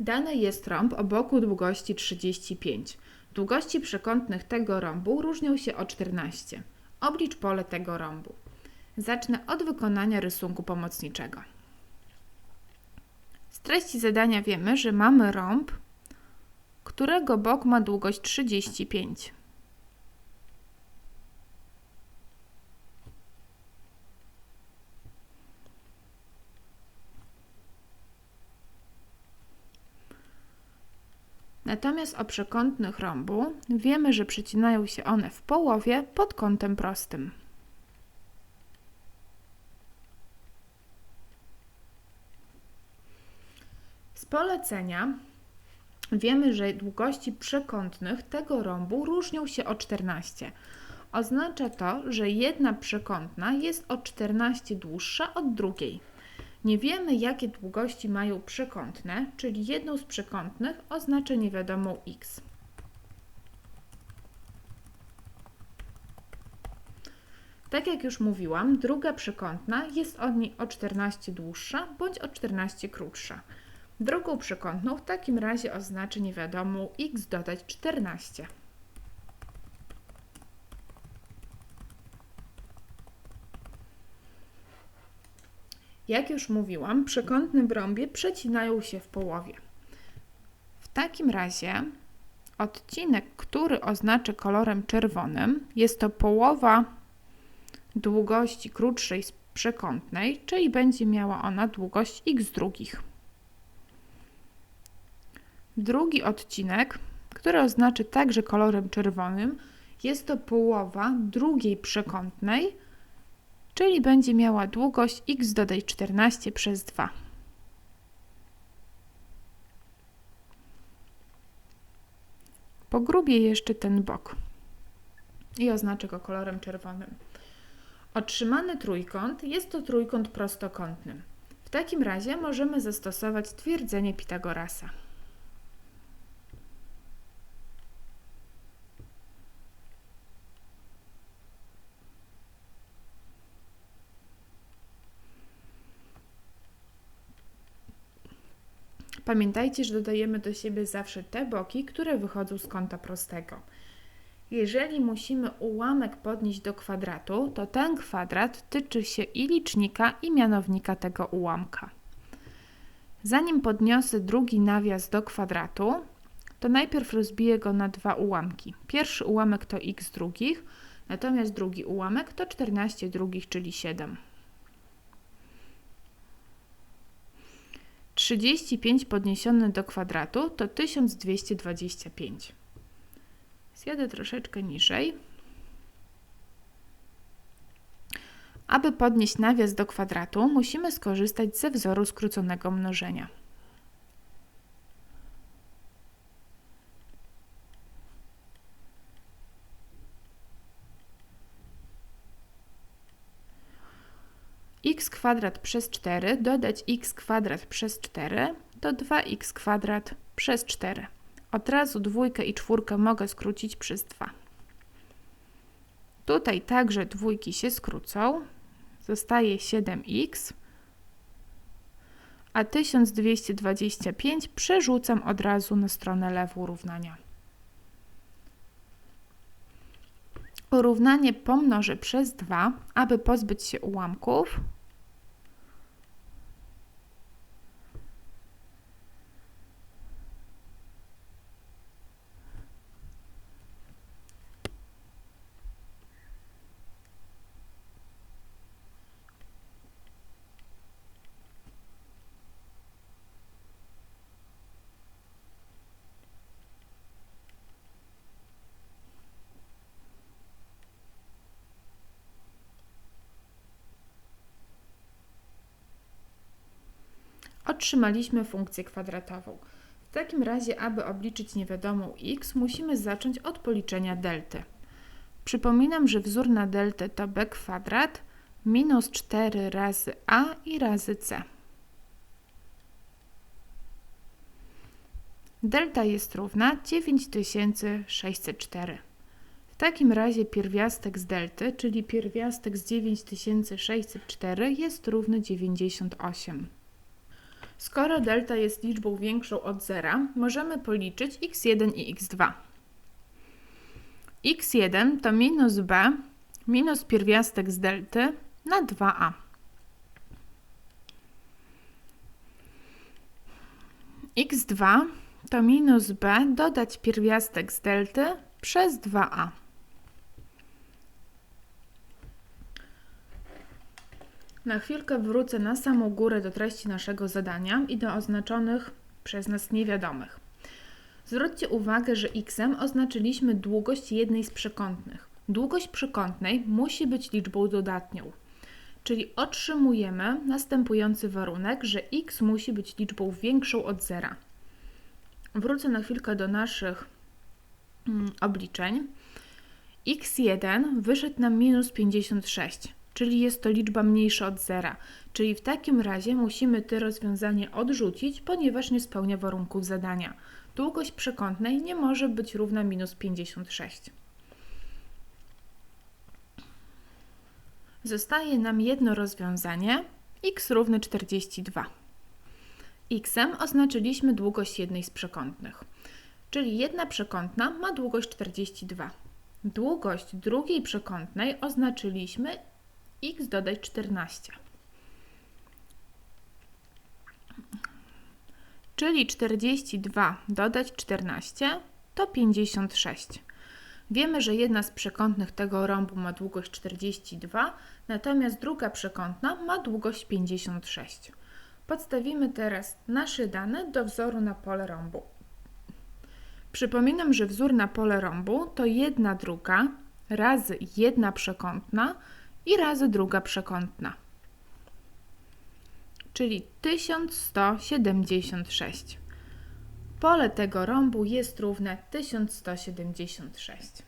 Dany jest rąb o boku długości 35. Długości przekątnych tego rąbu różnią się o 14. Oblicz pole tego rąbu. Zacznę od wykonania rysunku pomocniczego. Z treści zadania wiemy, że mamy rąb, którego bok ma długość 35. Natomiast o przekątnych rąbu wiemy, że przecinają się one w połowie pod kątem prostym. Z polecenia wiemy, że długości przekątnych tego rąbu różnią się o 14. Oznacza to, że jedna przekątna jest o 14 dłuższa od drugiej. Nie wiemy, jakie długości mają przekątne, czyli jedną z przekątnych oznacza niewiadomą x. Tak jak już mówiłam, druga przekątna jest od niej o 14 dłuższa bądź o 14 krótsza. Drugą przekątną w takim razie oznaczy niewiadomą x dodać 14. Jak już mówiłam, przekątne w rąbie przecinają się w połowie. W takim razie odcinek, który oznaczę kolorem czerwonym, jest to połowa długości krótszej z przekątnej, czyli będzie miała ona długość x drugich. Drugi odcinek, który oznaczy także kolorem czerwonym, jest to połowa drugiej przekątnej, czyli będzie miała długość x dodaj 14 przez 2. Pogrubię jeszcze ten bok i oznaczę go kolorem czerwonym. Otrzymany trójkąt jest to trójkąt prostokątny. W takim razie możemy zastosować twierdzenie Pitagorasa. Pamiętajcie, że dodajemy do siebie zawsze te boki, które wychodzą z kąta prostego. Jeżeli musimy ułamek podnieść do kwadratu, to ten kwadrat tyczy się i licznika, i mianownika tego ułamka. Zanim podniosę drugi nawias do kwadratu, to najpierw rozbiję go na dwa ułamki. Pierwszy ułamek to x drugich, natomiast drugi ułamek to 14 drugich, czyli 7. 35 podniesione do kwadratu to 1225. Zjadę troszeczkę niżej. Aby podnieść nawias do kwadratu, musimy skorzystać ze wzoru skróconego mnożenia. X kwadrat przez 4 dodać x kwadrat przez 4 to 2x kwadrat przez 4. Od razu dwójkę i czwórkę mogę skrócić przez 2. Tutaj także dwójki się skrócą. Zostaje 7x, a 1225 przerzucam od razu na stronę lewą równania. Równanie pomnożę przez 2, aby pozbyć się ułamków. Otrzymaliśmy funkcję kwadratową. W takim razie, aby obliczyć niewiadomą x, musimy zacząć od policzenia delty. Przypominam, że wzór na deltę to b kwadrat minus 4 razy a i razy c. Delta jest równa 9604. W takim razie pierwiastek z delty, czyli pierwiastek z 9604 jest równy 98. Skoro delta jest liczbą większą od zera, możemy policzyć x1 i x2. x1 to minus b minus pierwiastek z delty na 2a. x2 to minus b dodać pierwiastek z delty przez 2a. Na chwilkę wrócę na samą górę do treści naszego zadania i do oznaczonych przez nas niewiadomych. Zwróćcie uwagę, że x oznaczyliśmy długość jednej z przekątnych. Długość przekątnej musi być liczbą dodatnią. Czyli otrzymujemy następujący warunek, że x musi być liczbą większą od zera. Wrócę na chwilkę do naszych mm, obliczeń. x1 wyszedł nam minus 56 czyli jest to liczba mniejsza od zera. Czyli w takim razie musimy to rozwiązanie odrzucić, ponieważ nie spełnia warunków zadania. Długość przekątnej nie może być równa minus 56. Zostaje nam jedno rozwiązanie x równy 42. x oznaczyliśmy długość jednej z przekątnych, czyli jedna przekątna ma długość 42. Długość drugiej przekątnej oznaczyliśmy x dodać 14. Czyli 42 dodać 14 to 56. Wiemy, że jedna z przekątnych tego rąbu ma długość 42, natomiast druga przekątna ma długość 56. Podstawimy teraz nasze dane do wzoru na pole rąbu. Przypominam, że wzór na pole rąbu to jedna druga razy jedna przekątna i razy druga przekątna, czyli 1176. Pole tego rąbu jest równe 1176.